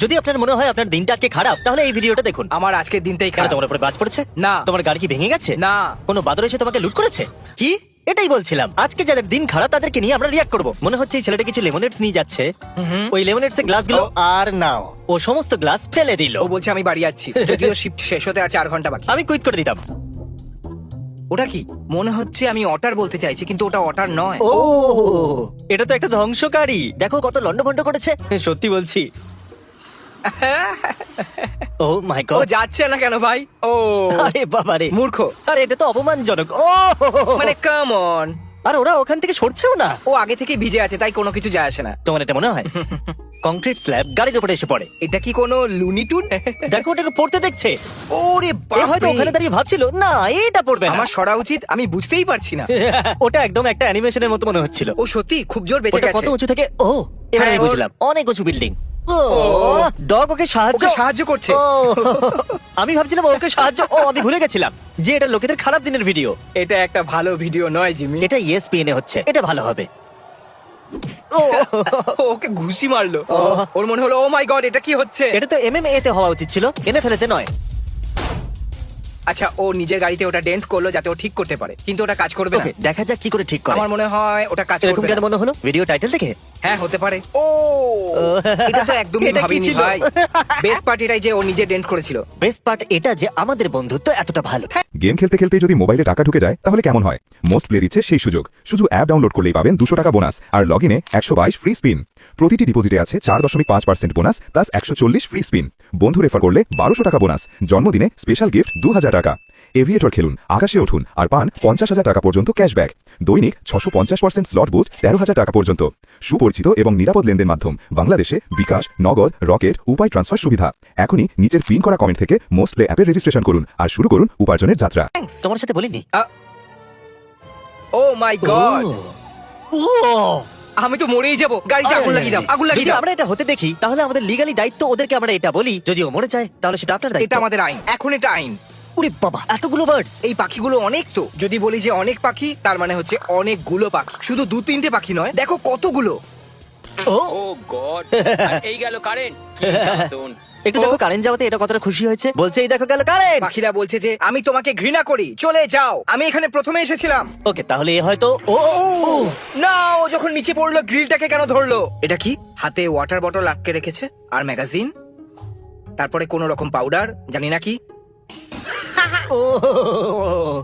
যদি আপনার মনে হয় আপনার দিনটা আজকে খারাপ তাহলে এই ভিডিওটা দেখুন। আমার আজকের দিনটাই কেন খারাপ? তোমার উপরে বাজ পড়েছে? না। তোমার গাড়ি কি ভেঙে গেছে? না। কোনো বাদর এসে তোমাকে লুট করেছে? কি? এটাই বলছিলাম। আজকে যাদের দিন খারাপ তাদেরকে নিয়ে আমরা রিয়াক্ট করব। মনে হচ্ছে এই ছেলেটা কিছু লেমনেডস নিয়ে যাচ্ছে। ওই লেমনেডস এর গ্লাসগুলো ও। আর নাও। ও সমস্ত গ্লাস ফেলে দিল। ও বলছে আমি বাড়ি যাচ্ছি। যদিও শিফট শেষ হতে আর চার ঘণ্টা বাকি। আমি কুইট করে দিতাম। ওটা কি? মনে হচ্ছে আমি অটার বলতে চাইছি কিন্তু ওটা অটার নয়। ও! এটা তো একটা ধ্বংসকারী। দেখো কত লন্ডভন্ড করেছে। সত্যি বলছি। ও মাই ও গড যাচ্ছে না কেন ভাই? ও। আরে বাবারে। মূর্খ। আরে এটা তো অপমানজনক। ও! মানে কাম অন আর ওরা ওখান থেকে সরছেও না। ও আগে থেকে ভিজে আছে তাই কোনো কিছু যায় আসে না। তোমার এটা মনে হয়? কংক্রিট স্ল্যাব গাড়ির উপরে এসে পড়ে। এটা কি কোনো লুনিটুন দেখো ওটাকে পড়তে দেখছে। ওরে এ হয়তো ওখানে দাঁড়িয়ে ভাবছিল না এটা পড়বে না। আমার সরা উচিত আমি বুঝতেই পারছি না। ওটা একদম একটা অ্যানিমেশনের মতো মনে হচ্ছিল। ও সত্যি খুব জোর বেঁচে ওটা গেছে। কত উঁচু থেকে ও এবারে আমি হ্যাঁ, ওর- বুঝলাম। অনেক উঁচু বিল্ডিং ডগ ওকে সাহায্য ওকে সাহায্য করছে। ও, আমি ভাবছিলাম ওকে সাহায্য ও আমি ভুলে গেছিলাম যে এটা লোকেদের খারাপ দিনের ভিডিও। এটা একটা ভালো ভিডিও নয় জিমি। এটা ইয়েস পিএনএ হচ্ছে। এটা ভালো হবে। ও। ওকে ঘুষি মারলো। ওর মনে হলো ও মাই গড এটা কি হচ্ছে? এটা তো এমএমএ তে হওয়া উচিত ছিল। এনে ফেলেতে নয়। আচ্ছা ও নিজের গাড়িতে ওটা ডেন্ট করল যাতে ও ঠিক করতে পারে। কিন্তু ওটা কাজ করবে না। ওকে দেখা যাক কি করে ঠিক করে। আমার মনে হয় ওটা কাজ এরকম করবে কেন না। মনে হলো? ভিডিও টাইটেল দেখে? হ্যাঁ হতে পারে। ও! এটা তো একদমই এটা কি ভাবিনি ছিল? ভাই। বেস্ট পার্টিটাই যে ও নিজে ডেন্ট করেছিল। বেস্ট পার্ট এটা যে আমাদের বন্ধুত্ব এতটা ভালো। গেম খেলতে খেলতে যদি মোবাইলে টাকা ঢুকে যায় তাহলে কেমন হয়? মোস্ট প্লে দিচ্ছে সেই সুযোগ। শুধু অ্যাপ ডাউনলোড করলেই পাবেন দুশো টাকা বোনাস আর লগ ইনে একশো বাইশ ফ্রি স্পিন প্রতিটি ডিপোজিটে আছে চার দশমিক পাঁচ পার্সেন্ট বোনাস প্লাস একশো চল্লিশ ফ্রি স্পিন বন্ধু রেফার করলে বারোশো টাকা বোনাস জন্মদিনে স্পেশাল গিফট দু হাজার টাকা। এভিয়েটর খেলুন আকাশে উঠুন আর পান পঞ্চাশ হাজার টাকা পর্যন্ত ক্যাশব্যাক। দৈনিক ছশো পঞ্চাশ পার্সেন্ট স্লট বুস্ট তেরো হাজার টাকা পর্যন্ত। সুপরিচিত এবং নিরাপদ লেনদেন মাধ্যম বাংলাদেশে বিকাশ নগদ রকেট উপায় ট্রান্সফার সুবিধা। এখনই নিচের পিন করা কমেন্ট থেকে মোস্ট প্লে অ্যাপে রেজিস্ট্রেশন করুন আর শুরু করুন উপার্জনের যাত্রা। তোমার সাথে বলিনি। Oh my god. ও। আমি তো মরেই যাব। গাড়িতে আগুন লাগিয়ে দাও আগুন লাগিয়ে যদি দাও। আমরা এটা হতে দেখি তাহলে আমাদের লিগালি দায়িত্ব ওদেরকে আমরা এটা বলি। যদি ও মরে যায় তাহলে সেটা আপনার দায়িত্ব। এটা আমাদের আইন। এখন এটা আইন। উরে বাবা এতগুলো বার্ডস এই পাখিগুলো অনেক তো। যদি বলি যে অনেক পাখি তার মানে হচ্ছে অনেকগুলো পাখি। শুধু দু তিনটে পাখি নয় দেখো কতগুলো। ও। ও গড এই গেল কারেন্ট। একটু দেখো কারেন্ট যাওয়াতে এটা কতটা খুশি হয়েছে? বলছে এই দেখো গেল কারেন্ট! পাখিরা বলছে যে আমি তোমাকে ঘৃণা করি চলে যাও। আমি এখানে প্রথমে এসেছিলাম। ওকে তাহলে এ হয়তো ও। ও না ও যখন নিচে পড়ল গ্রিলটাকে কেন ধরলো? এটা কি? হাতে ওয়াটার বটল আটকে রেখেছে? আর ম্যাগাজিন তারপরে কোন রকম পাউডার জানি না কি? ও,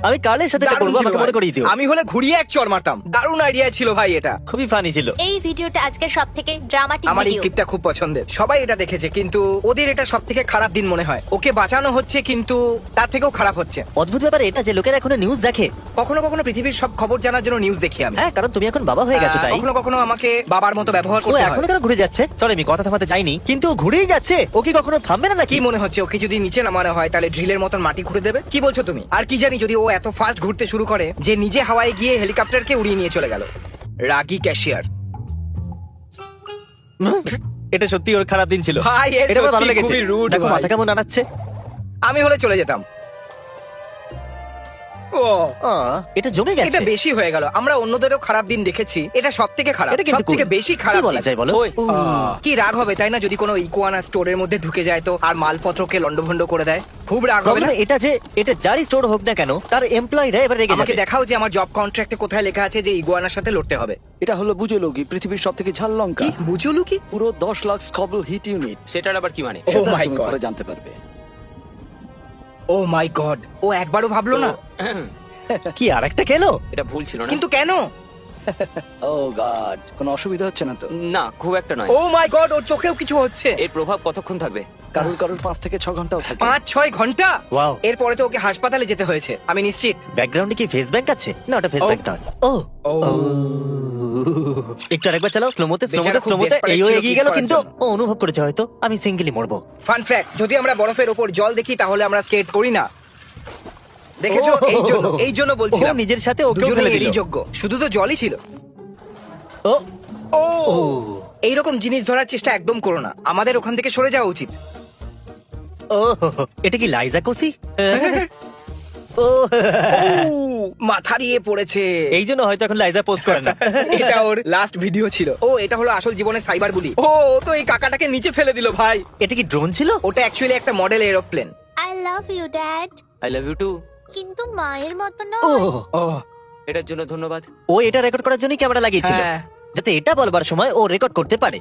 আমি কার্লের সাথে এটা দারুণ করব ছিল আমাকে ভাই। মনে করিয়ে দিও। আমি হলে ঘুরিয়ে এক চর মারতাম। দারুণ আইডিয়া ছিল ভাই এটা। খুবই ফানি ছিল। এই ভিডিওটা আজকে সব থেকে ড্রামাটিক আমার এই ভিডিও ক্লিপটা খুব পছন্দের। সবাই এটা দেখেছে কিন্তু ওদের এটা সব থেকে খারাপ দিন মনে হয়। ওকে বাঁচানো হচ্ছে কিন্তু তার থেকেও খারাপ হচ্ছে। অদ্ভুত ব্যাপার এটা যে লোকেরা এখনও নিউজ দেখে। কখনো কখনো পৃথিবীর সব খবর জানার জন্য নিউজ দেখি আমি। হ্যাঁ কারণ তুমি এখন বাবা হয়ে গেছো আহ, তাই। কখনো কখনো আমাকে বাবার মতো ব্যবহার ও করতে হয়। এখনও কেন ঘুরে যাচ্ছে? সরি আমি কথা থামাতে চাইনি। কিন্তু ও ঘুরেই যাচ্ছে? ও কি কখনো থামবে না নাকি? কি মনে হচ্ছে? ওকে যদি নিচে নামানো হয় তাহলে ড্রিলের মতন মাটি খুঁড়ে দেবে? কি বলছো তুমি? আর কি জানি যদি ও এত ফাস্ট ঘুরতে শুরু করে যে নিজে হাওয়ায় গিয়ে হেলিকপ্টারকে উড়িয়ে নিয়ে চলে গেল। রাগি ক্যাশিয়ার এটা সত্যি ওর খারাপ দিন ছিল। ভাই, এ এটা আমার ভালো সত্যি লেগেছে। খুবই rude দেখো ভাই। মাথা কেমন নাড়াচ্ছে। আমি হলে চলে যেতাম। ও আহ, এটা জমে গেছে। এটা বেশি হয়ে গেল। আমরা অন্যদেরও খারাপ দিন দেখেছি। এটা সব থেকে খারাপ এটা সব থেকে cool। বেশি কি খারাপ বলা দিন। যায় বলো? ওই। আহ, কি রাগ হবে তাই না? যদি কোনো ইকোয়ানা স্টোরের মধ্যে ঢুকে যায় তো আর মালপত্রকে লন্ডভন্ড করে দেয়? খুব রাগ হবে না? এটা যে এটা যারই স্টোর হোক না কেন তার এমপ্লয়িরা এবার রেগে আমাকে যাবে। দেখাও যে আমার জব কন্ট্রাক্টে কোথায় লেখা আছে যে ইগুয়ানার সাথে লড়তে হবে। এটা হলো বুজোলগি পৃথিবীর সব থেকে ঝাল লঙ্কা। বুঝলো কি পুরো দশ লাখ স্কবল হিট ইউনিট। সেটার আবার কি মানে? ও মাই গড জানতে পারবে। ও মাই গড ও একবারও ভাবলো না? কি আর একটা খেলো? এটা ভুল ছিল না? কিন্তু কেন? ও গড কোনো অসুবিধা হচ্ছে না তো? না খুব একটা নয়। ও মাই গড ওর চোখেও কিছু হচ্ছে। এর প্রভাব কতক্ষণ থাকবে? কারুর কারুর পাঁচ থেকে ছ ঘন্টাও থাকে। পাঁচ ছয় ঘণ্টা? ওয়াও এরপরে তো ওকে হাসপাতালে যেতে হয়েছে। আমি নিশ্চিত। ব্যাকগ্রাউন্ডে কি ফেস ব্যাংক আছে? না ওটা ফেস। ব্যাংক নয়। ও ও ও। একটু আরেকবার চালাও স্লোমোতে স্লোমোতে বেচারা খুব স্লোমোতে desperate এই ছিল এগিয়ে kiss গেল করার কিন্তু জন্য। ও অনুভব করেছে হয়তো আমি সিঙ্গেলি মরবো। ফান ফ্যাক্ট যদি আমরা বরফের ওপর জল দেখি তাহলে আমরা স্কেট করি না। দেখেছ? ও। এই জন্য এই জন্য ও বলছিলাম নিজের সাথে ওকেও দুজনেই ফেলে দিল। এরই যোগ্য। শুধু তো জলই ছিল। ও। ও! ও। এইরকম জিনিস ধরার চেষ্টা একদম করো না। আমাদের ওখান থেকে সরে যাওয়া উচিত। ও এটা কি লাইজা কোসি? ও। মাথা দিয়ে পড়েছে। এই জন্য হয়তো এখন লাইজা পোস্ট করে না। এটা ওর লাস্ট ভিডিও ছিল। ও এটা হলো আসল জীবনে সাইবার বুলি ও ও তো এই কাকাটাকে নিচে ফেলে দিল ভাই। এটা কি ড্রোন ছিল? ওটা অ্যাকচুয়ালি একটা model aeroplane I love you dad I love you too কিন্তু মায়ের মতো ও ও। এটার জন্য ধন্যবাদ। ও এটা রেকর্ড করার জন্যই ক্যামেরা লাগিয়েছিল। হ্যাঁ। যাতে এটা বলবার সময় ও রেকর্ড করতে পারে।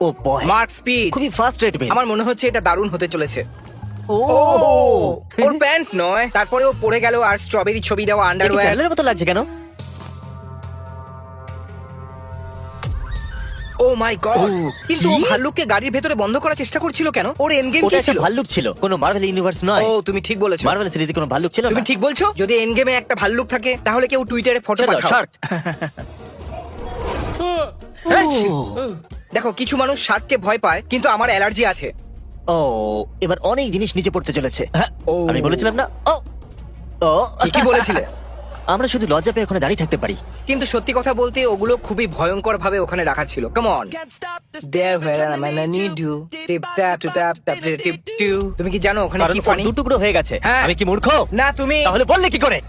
ও বয় মার্ক স্পিড খুবই ফাস্ট রেট আমার মনে হচ্ছে এটা দারুণ হতে চলেছে। ও ও ওর প্যান্ট নয় তারপরে ও পড়ে গেল আর স্ট্রবেরি ছবি দেওয়া আন্ডারওয়্যার চ্যানেলের মতো লাগছে কেন? ও মাই গড ও, কিন্তু ও কি? ভাল্লুককে গাড়ির ভেতরে বন্ধ করার চেষ্টা করছিল কেন? ওর এন্ড গেম ওটা কি একটা ছিল? ভাল্লুক ছিল কোনো মার্ভেল ইউনিভার্স নয়। ও তুমি ঠিক বলেছ। মার্ভেল সিরিজে কোনো ভাল্লুক ছিল তুমি না ঠিক বলছো? যদি এন্ড গেমে একটা ভাল্লুক থাকে তাহলে কেউ টুইটারে ফটো চলো পাঠাও। শার্ক দেখো কিছু মানুষ শার্ককে ভয় পায় কিন্তু আমার অ্যালার্জি আছে। ও এবার অনেক জিনিস নিচে পড়তে চলেছে। হ্যাঁ, ও। আমি বলেছিলাম না? ও ও। ঠিকই বলেছিলে। আমরা শুধু লজ্জা পেয়ে ওখানে দাঁড়িয়ে থাকতে পারি। কিন্তু সত্যি কথা বলতে ওগুলো খুবই ভয়ঙ্কর ভাবে ওখানে রাখা ছিল। কেমন তুমি কি জানো ওখানে কারণ কি ওর টুকরো হয়ে গেছে। হ্যাঁ। আমি কি মূর্খ? না তুমি। তাহলে বললে কি করে?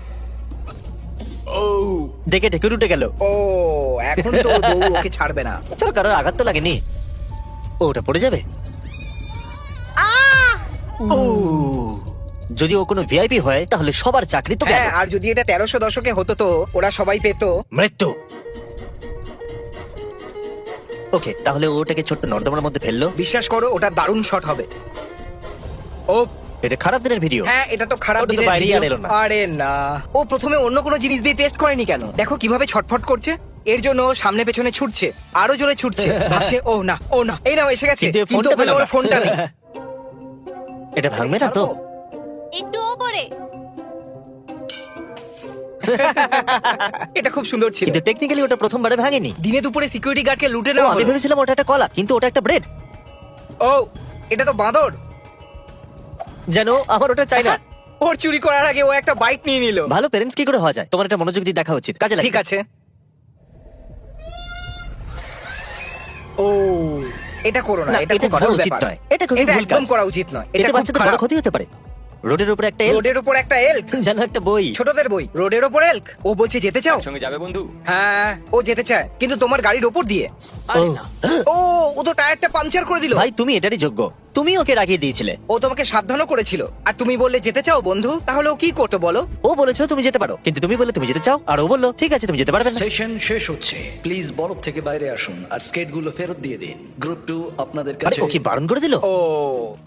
দেখে ঢেকে উঠে গেল। ও এখন তো বউ ওকে ছাড়বে না। চলো কারোর আঘাত তো লাগেনি। ও, ওটা পড়ে যাবে? ও যদি ও কোনো ভিআইপি হয় তাহলে সবার চাকরি তো গেল। হ্যাঁ আর যদি এটা তেরোশো দশকে হতো তো ওরা সবাই পেতো। মৃত্যু। ওকে তাহলে ও ওটাকে ছোট্ট নর্দমার মধ্যে ফেলল। বিশ্বাস করো ওটা দারুণ শট হবে। ও। এটা খারাপ দিনের ভিডিও হ্যাঁ এটা তো খারাপ ওটা তো দিনের বাইরেই video। এলো না। আরে না। ও প্রথমে অন্য কোনো জিনিস দিয়ে টেস্ট করেনি কেন? দেখো কীভাবে ছটফট করছে। এর জন্য ও সামনে পেছনে ছুটছে আরও জোরে ছুটছে। ভাবছে ও না ও না এই নাও এসে গেছে। কিন্তু এ কিন্তু ফোনটা ওখানে পেল ওর না। ফোনটা নেই। এটা ভাঙবে না তো? একটু ওপরে। এটা খুব সুন্দর ছিল। কিন্তু টেকনিক্যালি ওটা প্রথমবারে ভাঙেনি। দিনে দুপুরে সিকিউরিটি গার্ডকে লুটে ও, নেওয়া আমি হলো। ভেবেছিলাম ওটা একটা কলা কিন্তু ওটা একটা ব্রেড। ও এটা তো বাঁদর। যেন আমার ওটা চাই না। ওর চুরি করার আগে ও একটা বাইট নিয়ে নিল। ভালো প্যারেন্টস কি করে হওয়া যায়? তোমার এটা মনোযোগ দিয়ে দেখা উচিত কাজে লাগে ঠিক আছে। ও এটা করো না না, এটা এটা খুব করা ভুল উচিত ব্যাপার। নয়। এটা খুবই ভুল একদম কাজ। করা উচিত নয়। এটা এতে খুব বাচ্চাদের বড় খারাপ। ক্ষতি হতে পারে। রোডের উপর একটা এল রোডের উপর একটা এল্ক যেন একটা বই? ছোটদের বই। রোডের উপর এল্ক ও বলছে যেতে চাও? সঙ্গে যাবে বন্ধু। হ্যাঁ ও যেতে চায় কিন্তু তোমার গাড়ির ওপর দিয়ে। আরে ও। না। ও ও তো টায়ারটা পাংচার করে দিল। ভাই তুমি এটারই যোগ্য। তুমি ওকে রাখিয়ে দিয়েছিলে। ও তোমাকে সাবধানও করেছিল। আর তুমি বললে যেতে চাও বন্ধু? তাহলে ও কি করতো বলো? ও বলেছিল তুমি যেতে পারো। কিন্তু তুমি বললে তুমি যেতে চাও? আর ও বলল ঠিক আছে তুমি যেতে পারবে না। সেশন শেষ হচ্ছে। প্লিজ বরফ থেকে বাইরে আসুন আর স্কেটগুলো ফেরত দিয়ে দিন। গ্রুপ টু আপনাদের আরে কাছে ও কি বারণ করে দিল? ও।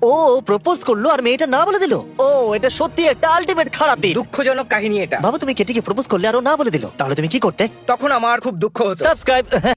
ও প্রপোজ করল আর মেয়েটা না বলে দিল? ও এটা সত্যি একটা আলটিমেট খারাপ দিন। দুঃখজনক কাহিনী এটা। ভাবো তুমি কেটিকে প্রপোজ করলে আর ও না বলে দিল? তাহলে তুমি কি করতে? তখন আমার খুব দুঃখ হতো। সাবস্ক্রাইব